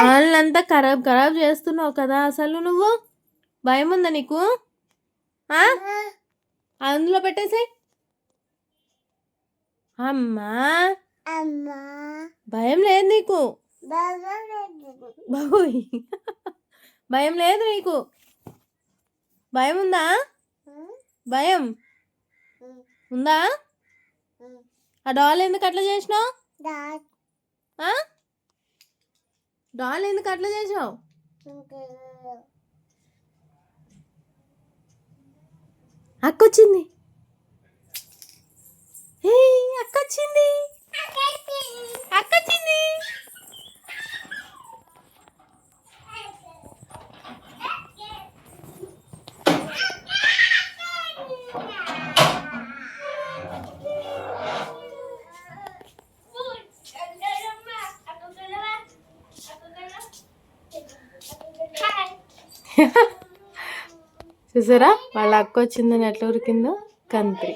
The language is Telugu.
వాళ్ళంతా ఖరాబ్ ఖరాబ్ చేస్తున్నావు కదా అసలు నువ్వు? భయం ఉందా నీకు? అందులో పెట్టేసాయి. అమ్మా. అమ్మా. భయం లేదు నీకు? బాబోయ్ భయం లేదు నీకు? భయం? ఉందా? భయం ఉందా ఆ డాల్ ఎందుకు అట్లా చేసినావు? డాల్ ఎందుకు అట్లా చేసావు? అక్క వచ్చింది హే అక్క వచ్చింది అక్క వచ్చింది చూసారా? వాళ్ళ అక్క వచ్చిందని ఎట్లా ఉరికిందో కంత్రి.